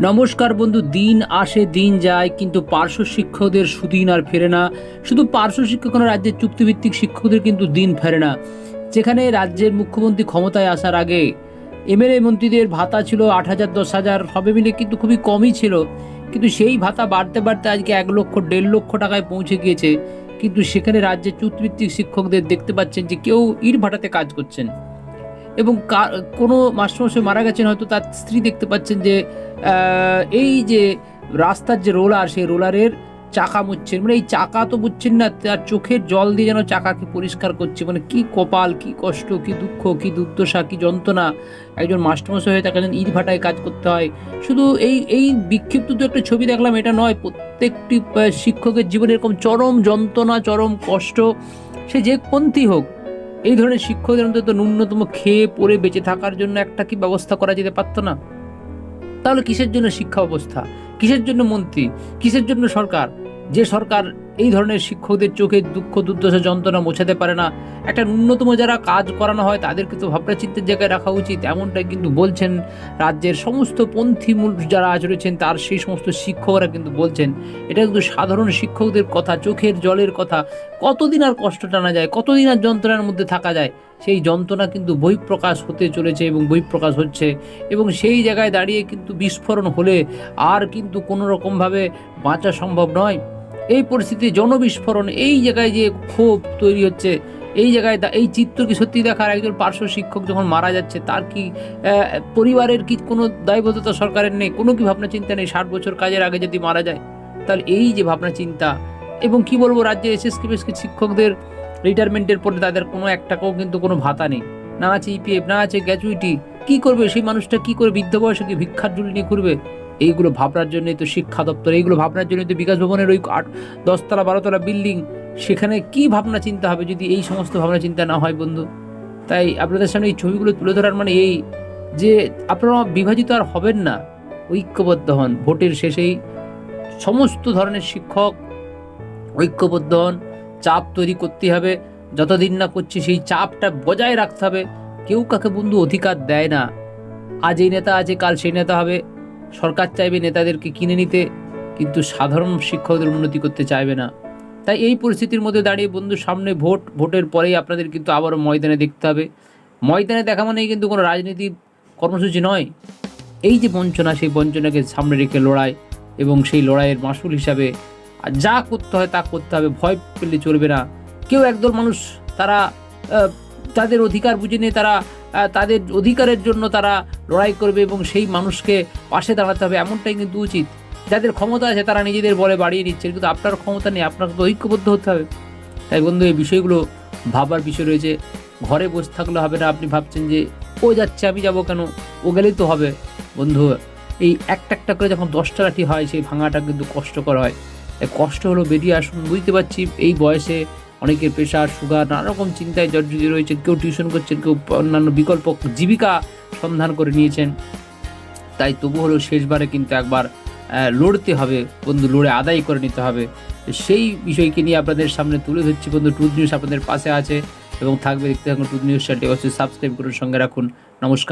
নমস্কার বন্ধু, দিন আসে, দিন যায়, কিন্তু পার্শ্ব শিক্ষকদের সুদিন আর ফেরে না। শুধু পার্শ্ব শিক্ষক রাজ্যের চুক্তিভিত্তিক শিক্ষকদের কিন্তু দিন ফেরে না। যেখানে রাজ্যের মুখ্যমন্ত্রী ক্ষমতায় আসার আগে এমএলএ মন্ত্রীদের ভাতা ছিল আট হাজার, দশ হাজার সবে মিলে কিন্তু খুবই কমই ছিল। কিন্তু সেই ভাতা বাড়তে বাড়তে আজকে এক লক্ষ, দেড় লক্ষ টাকায় পৌঁছে গিয়েছে। কিন্তু সেখানে রাজ্যের চুক্তিভিত্তিক শিক্ষকদের দেখতে পাচ্ছেন যে কেউ ইট ভাটাতে কাজ করছেন। এবং কোনো মাস্টারমশাই মারা গেছেন, হয়তো তার স্ত্রী দেখতে পাচ্ছেন যে এই যে রাস্তার যে রোলার, সেই রোলারের চাকা মুচ্ছেন। মানে এই চাকা তো বুঝছেন না, তার চোখের জল দিয়ে যেন চাকাকে পরিষ্কার করছে। মানে কি কপাল, কি কষ্ট, কি দুঃখ, কি দুর্দশা, কি যন্ত্রণা। একজন মাস্টারমশাই হয়ে তাকে যেন ইট ভাটায় কাজ করতে হয়। শুধু এই এই বিক্ষিপ্ত তো একটা ছবি দেখলাম, এটা নয়, প্রত্যেকটি শিক্ষকের জীবনে এরকম চরম যন্ত্রণা, চরম কষ্ট। সে যে পন্থী হোক এই ধরনের শিক্ষকদের অন্তত ন্যূনতম খেয়ে পড়ে বেঁচে থাকার জন্য একটা কি ব্যবস্থা করা যেতে পারতো না? তাহলে কিসের জন্য শিক্ষা ব্যবস্থা? কিসের জন্য মন্ত্রী? কিসের জন্য সরকার? যে সরকার এই ধরনের শিক্ষকদের চোখে দুঃখ, দুর্দশা, যন্ত্রণা মোছাতে পারে না। একটা ন্যূনতম যারা কাজ করানো হয়, তাদেরকে তো ভাবনা চিন্তার জায়গায় রাখা উচিত। এমনটাই কিন্তু বলছেন রাজ্যের সমস্ত পন্থী মূল যারা আজ রয়েছেন, তার সেই সমস্ত শিক্ষকরা কিন্তু বলছেন। এটা কিন্তু সাধারণ শিক্ষকদের কথা, চোখের জলের কথা। কতদিন আর কষ্ট টানা যায়, কতদিন আর যন্ত্রণার মধ্যে থাকা যায়? সেই যন্ত্রণা কিন্তু বহিঃপ্রকাশ হতে চলেছে এবং বহিঃপ্রকাশ হচ্ছে। এবং সেই জায়গায় দাঁড়িয়ে কিন্তু বিস্ফোরণ হলে আর কিন্তু কোনো রকমভাবে বাঁচা সম্ভব নয়। এই পরিস্থিতি, জনবিস্ফোরণ, এই জায়গায় যে ক্ষোভ তৈরি হচ্ছে, এই জায়গায় এই চিত্র কি সত্যি দেখার একজন পার্শ্ব শিক্ষক যখন মারা যাচ্ছে, তার কি পরিবারের কি কোনো দায়বদ্ধতা সরকারের নেই? কোনো কি ভাবনা চিন্তা নেই? ষাট বছর কাজের আগে যদি মারা যায়, তাহলে এই যে ভাবনা চিন্তা, এবং কি বলব, রাজ্যে এসএসকে বেসকে শিক্ষকদের রিটায়ারমেন্টের পরে তাদের কোনো এক টাকাও কিন্তু কোনো ভাতা নেই। না আছে ইপিএফ না আছে গ্র্যাচুইটি কি করবে? সেই মানুষটা কি করে বৃদ্ধ বয়সে কি ভিক্ষার জুলি নিয়ে ঘুরবে? এইগুলো ভাবনার জন্যই তো শিক্ষা দপ্তর, এইগুলো ভাবনার জন্যই তো বিকাশ ভবনের ওই আট, দশতলা বারোতলা বিল্ডিং, সেখানে কি ভাবনা চিন্তা হবে যদি এই সমস্ত ভাবনা চিন্তা না হয় বন্ধু? তাই আপনাদের সামনে এই ছবিগুলো তুলে ধরার মানে এই যে আপনারা বিভাজিত আর হবেন না, ঐক্যবদ্ধ হন, ভোটের শেষেই সমস্ত ধরনের শিক্ষক ঐক্যবদ্ধ হন, চাপ তৈরি করতে হবে, যতদিন না করছি সেই চাপটা বজায় রাখতে হবে, কেউ কাকে বন্ধু অধিকার দেয় না, আজ এই নেতা আছে কাল সেই নেতা হবে সরকার চাইবে নেতাদেরকে কিনে নিতে, কিন্তু সাধারণ শিক্ষকদের উন্নতি করতে চাইবে না। তাই এই পরিস্থিতির মধ্যে দাঁড়িয়ে বন্ধু সামনে ভোট, ভোটের পরেই আপনাদের কিন্তু আবারও ময়দানে দেখতে হবে। ময়দানে দেখা মানেই কিন্তু কোনো রাজনীতির কর্মসূচি নয়। এই যে বঞ্চনা, সেই বঞ্চনাকে সামনে রেখে লড়াই এবং সেই লড়াইয়ের মাসুল হিসাবে যা করতে হয় তা করতে হবে, ভয় পেলে চলবে না। কেউ একদল মানুষ তারা তাদের অধিকার বুঝে নিয়ে তারা তাদের অধিকারের জন্য তারা লড়াই করবে এবং সেই মানুষকে পাশে দাঁড়াতে হবে, এমনটাই কিন্তু উচিত। যাদের ক্ষমতা আছে তারা নিজেদের বলে বাড়িয়ে নিচ্ছে, কিন্তু আপনার ক্ষমতা নেই, আপনাকে তো ঐক্যবদ্ধ হতে হবে। তাই বন্ধু, এই বিষয়গুলো ভাবার বিষয় রয়েছে। ঘরে বসে থাকলে হবে না, আপনি ভাবছেন যে, ও যাচ্ছে, আমি যাব কেন? ও গেলেই তো হবে। বন্ধু, এই একটা একটা করে যখন দশটা লাঠি হয়, সেই ভাঙাটা কিন্তু কষ্টকর হয়। কষ্ট হলো বেরিয়ে আসুন, বুঝতে পারছি এই বয়সে অনেকের প্রেশার সুগার নানা রকম চিন্তায় জর্জরিত রয়েছেন কেউ টিউশন করছেন, কেউ অন্যান্য বিকল্প জীবিকা সন্ধান করে নিয়েছেন। তাই তবু হলো শেষবারে কিন্তু একবার লড়তে হবে। বন্ধু, লড়ে আদায় করে নিতে হবে। সেই বিষয়কে নিয়ে আপনাদের সামনে তুলে ধরছি বন্ধু। টুথ নিউজ আপনাদের পাশে আছে এবং থাকবে দেখতে থাকুন টুথ নিউজ চ্যানেলটি। অবশ্যই সাবস্ক্রাইব করুন সঙ্গে রাখুন। নমস্কার।